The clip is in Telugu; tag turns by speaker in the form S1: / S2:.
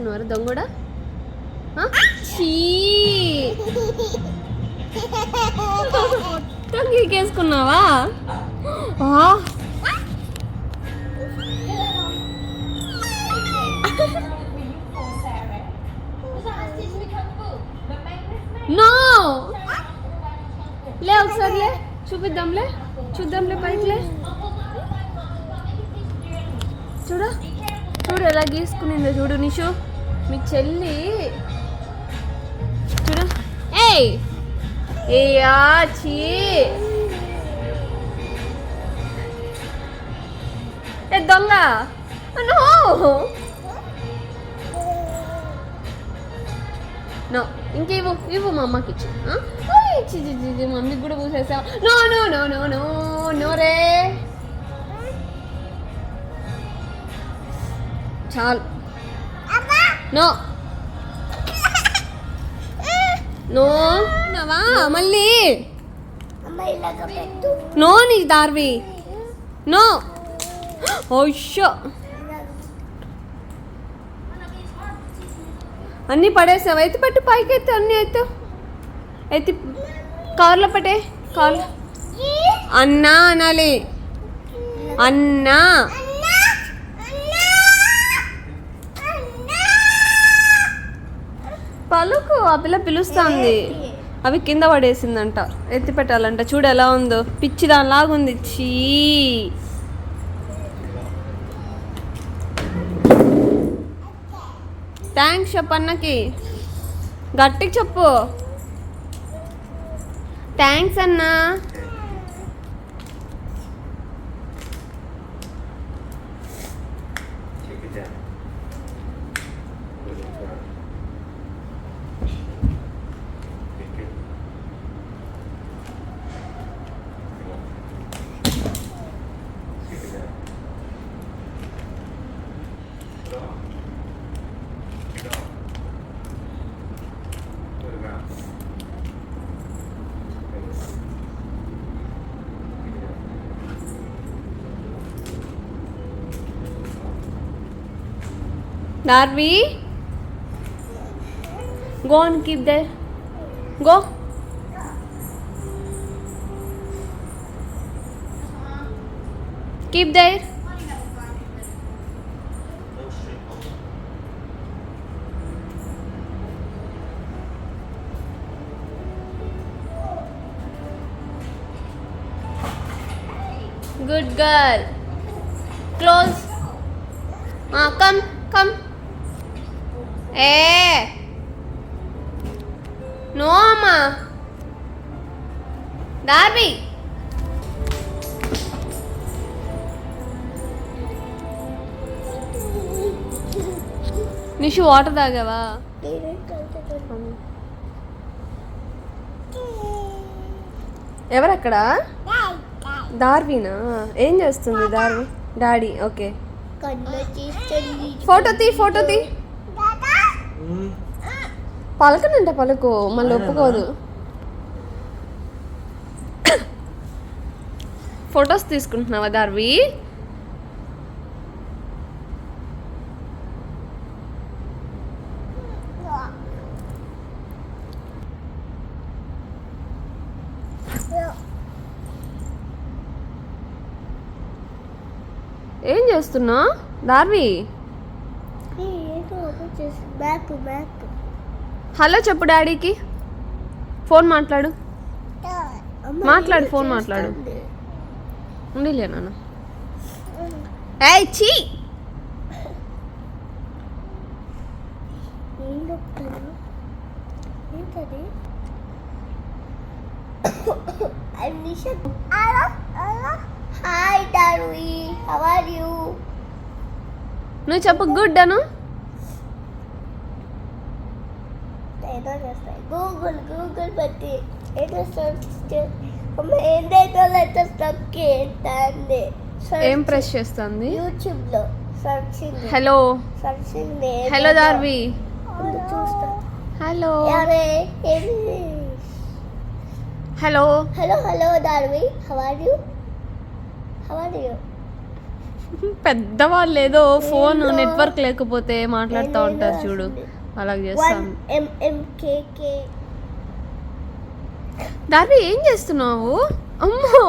S1: చేస్తున్నారు? దొంగడా? మొత్తం గీకేసుకున్నావా? ఆ. నో! లే ఒకసారి లే చూపిద్దాంలే చూద్దాంలే పైకిలే చూడ చూడు ఎలా గీసుకునిందో చూడు నిషు. మీ చెల్లి చూడు. ఏయ్! ఏయా చీ! ఏ దొంగ! నో! నో ఇంకేవో ఇవ్వు మా అమ్మకి ఇచ్చి. ఇచ్చి ఓయ్, చి మమ్మీకి కూడా పూసేసావు? No no no no no no రే! చాలు. నో నో నవా మళ్ళీ.
S2: అమ్మ ఇలాగ పెట్టు.
S1: నో నీ దార్వి. నో ఓషో అన్నీ పడేసావు? ఎత్తి పట్టు పైకి ఎత్తు అన్నీ ఎత్తు. ఎత్తి కార్లో పట్టే కార్ అన్నా అనాలి. అన్నా. పలుకు ఆ పిల్ల పిలుస్తుంది. అవి కింద పడేసిందంట. ఎత్తి పెట్టాలంట. చూడు ఎలా ఉందో. పిచ్చి దానిలాగుంది. చీ. థ్యాంక్స్ చెప్పు అన్నకి. గట్టికి చెప్పు. థ్యాంక్స్ అన్నా. Darby, go and keep there. Go. Keep there. Good girl. Close. Ah, come, come. ఏ. నో అమ్మా. నిషు వాటర్ తాగావా? ఎవరక్కడ? దార్వీనా ఏం చేస్తుంది దార్వి డాడీ ఓకే. ఫోటో తీ ఫోటో తీ. పలకనంట పలుకు. మళ్ళీ ఒప్పుకోదు. ఫొటోస్ తీసుకుంటున్నావా దార్వి? ఏం చేస్తున్నా దార్వి? హలో చెప్పు డాడీకి. ఫోన్ మాట్లాడు. మాట్లాడు, ఫోన్ మాట్లాడు. ఉండిలే నాన్న. ఏయ్ చీ? నువ్వు చెప్పు గుడ్ అను?
S2: ఏదో చేస్తాయి. గూగుల్ గూగుల్ బట్టి ఏదో సెర్చ్ ఏందేదో లెటర్ స్టక్ ఏంటండి
S1: ఏం ప్రెస్ చేస్తుంది?
S2: యూట్యూబ్లో searching
S1: hello
S2: searching
S1: hello Darvi
S2: చూస్తా.
S1: Hello hello
S2: hello hello Darvi how are you how are you
S1: పెద్దవాళ్ళు ఏదో ఫోన్ నెట్వర్క్ లేకపోతే మాట్లాడుతూ ఉంటారు చూడు.
S2: వన్ ఎంఎంకేకే
S1: దారి ఏం చేస్తున్నావు? అమ్మో!